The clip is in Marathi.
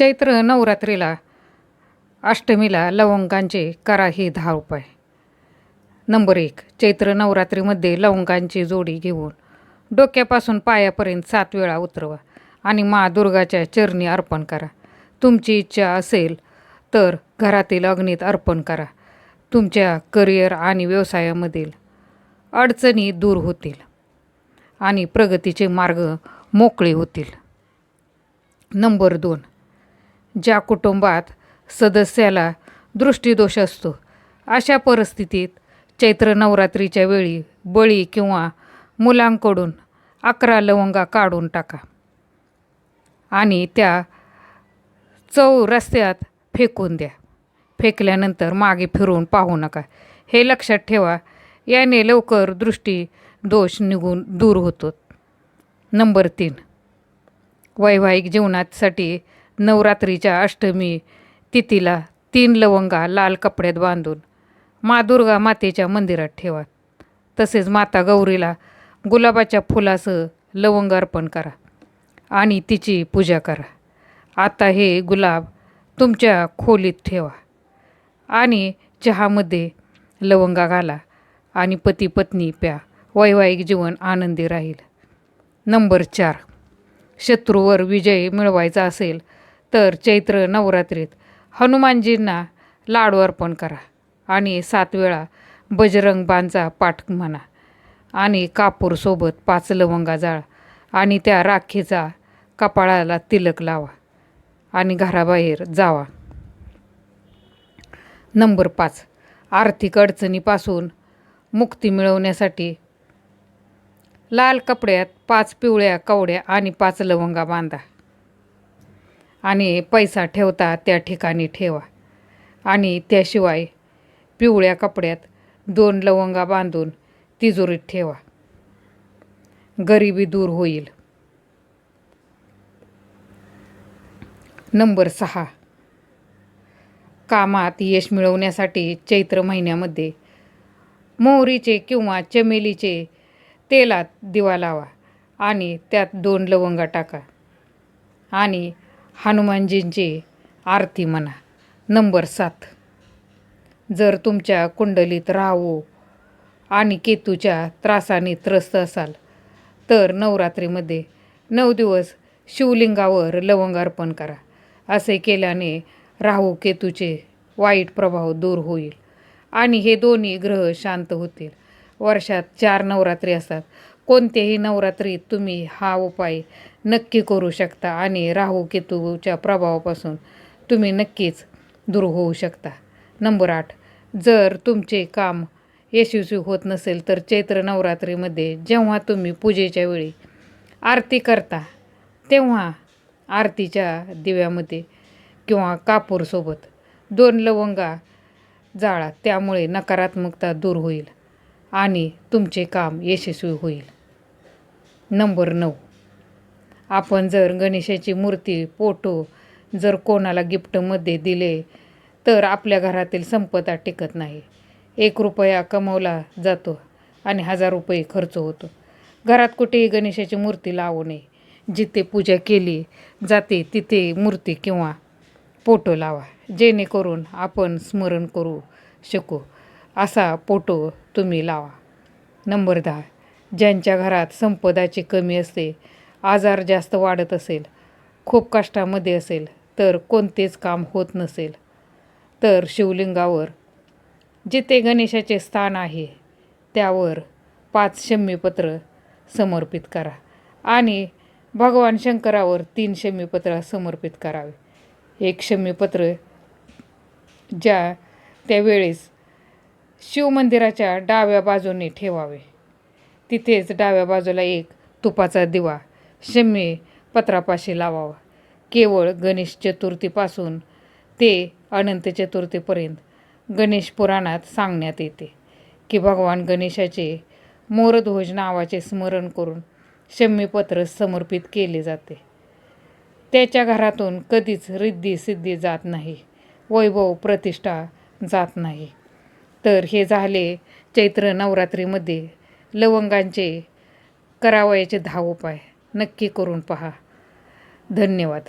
चैत्र नवरात्रीला अष्टमीला लवंगांचे करा ही दहा उपाय नंबर एक चैत्र नवरात्रीमध्ये लवंगांची जोडी घेऊन डोक्यापासून पायापर्यंत सात वेळा उतरवा आणि मा दुर्गाच्या चरणी अर्पण करा. तुमची इच्छा असेल तर घरातील अग्नीत अर्पण करा. तुमच्या करिअर आणि व्यवसायामधील अडचणी दूर होतील आणि प्रगतीचे मार्ग मोकळे होतील. नंबर दोन ज्या कुटुंबात सदस्याला दृष्टीदोष असतो अशा परिस्थितीत चैत्र नवरात्रीच्या वेळी बळी किंवा मुलांकडून अकरा लवंगा काढून टाका आणि त्या चव रस्त्यात फेकून द्या. फेकल्यानंतर मागे फिरून पाहू नका. हे लक्षात ठेवा याने लवकर दृष्टी दोष निघून दूर होतो. नंबर तीन. वैवाहिक जीवनासाठी नवरात्रीच्या अष्टमी तिथीला तीन लवंगा लाल कपड्यात बांधून मा दुर्गा मातेच्या मंदिरात ठेवा. तसेच माता गौरीला गुलाबाच्या फुलासह लवंग अर्पण करा आणि तिची पूजा करा. आता हे गुलाब तुमच्या खोलीत ठेवा आणि चहामध्ये लवंगा घाला आणि पती पत्नी प्या. वैवाहिक जीवन आनंदी राहील. नंबर चार. शत्रूवर विजय मिळवायचा असेल तर चैत्र नवरात्रीत हनुमानजींना लाडू अर्पण करा आणि सात वेळा बजरंग बांचा पाठ म्हणा आणि कापूरसोबत पाच लवंगा जाळा आणि त्या राखीचा कपाळाला तिलक लावा आणि घराबाहेर जावा. नंबर पाच. आर्थिक अडचणीपासून मुक्ती मिळवण्यासाठी लाल कपड्यात पाच पिवळ्या कवड्या आणि पाच लवंगा बांधा. आणि पैसा ठेवता त्या ठिकाणी ठेवा. आणि त्याशिवाय पिवळ्या कपड्यात दोन लवंगा बांधून तिजोरीत ठेवा. गरिबी दूर होईल. नंबर सहा. कामात यश मिळवण्यासाठी चैत्र महिन्यामध्ये मोहरीचे किंवा चमेलीचे तेलात दिवा लावा आणि त्यात दोन लवंगा टाका आणि हनुमानजींची आरती म्हणा. नंबर सात. जर तुमच्या कुंडलीत राहू आणि केतूच्या त्रासाने त्रस्त असाल तर नवरात्रीमध्ये नऊ दिवस शिवलिंगावर लवंग अर्पण करा. असे केल्याने राहू केतूचे वाईट प्रभाव दूर होईल आणि हे दोन्ही ग्रह शांत होतील. वर्षात चार नवरात्री असतात. कोणत्याही नवरात्रीत तुम्ही हा उपाय नक्की करू शकता आणि राहू केतूच्या प्रभावापासून तुम्ही नक्कीच दूर होऊ शकता. नंबर आठ जर तुमचे काम यशस्वी होत नसेल तर चैत्र नवरात्रीमध्ये जेव्हा तुम्ही पूजेच्या वेळी आरती करता तेव्हा आरतीच्या दिव्यामध्ये किंवा कापूरसोबत दोन लवंगा जाळा त्यामुळे नकारात्मकता दूर होईल आणि तुमचे काम यशस्वी होईल. नंबर नऊ. आपण जर गणेशाची मूर्ती फोटो जर कोणाला गिफ्टमध्ये दिले तर आपल्या घरातील संपदा टिकत नाही. एक रुपया कमवला जातो आणि हजार रुपये खर्च होतो. घरात कुठेही गणेशाची मूर्ती लावू नये. जिथे पूजा केली जाते तिथे मूर्ती किंवा फोटो लावा. जेणेकरून आपण स्मरण करू शकू. असा फोटो तुम्ही लावा. नंबर दहा. ज्यांच्या घरात संपदाची कमी असते आजार जास्त वाढत असेल खूप कष्टामध्ये असेल तर कोणतेच काम होत नसेल. तर शिवलिंगावर जिथे गणेशाचे स्थान आहे त्यावर पाच शम्मीपत्र समर्पित करा आणि भगवान शंकरावर तीन शम्मीपत्र समर्पित करावे. एक शम्मीपत्र ज्या त्यावेळेस शिवमंदिराच्या डाव्या बाजूने ठेवावे. तिथेच डाव्या बाजूला एक तुपाचा दिवा शम्मी पत्रापाशी लावावा. केवळ गणेश चतुर्थीपासून ते अनंत चतुर्थीपर्यंत गणेश पुराणात सांगण्यात येते की भगवान गणेशाचे मोरध्वज नावाचे स्मरण करून शम्मीपत्र समर्पित केले जाते. त्याच्या घरातून कधीच रिद्धी सिद्धी जात नाही वैभव प्रतिष्ठा जात नाही. तर हे झाले चैत्र नवरात्रीमध्ये लवंगांचे करावयाचे दहा उपाय नक्की करून पहा. धन्यवाद.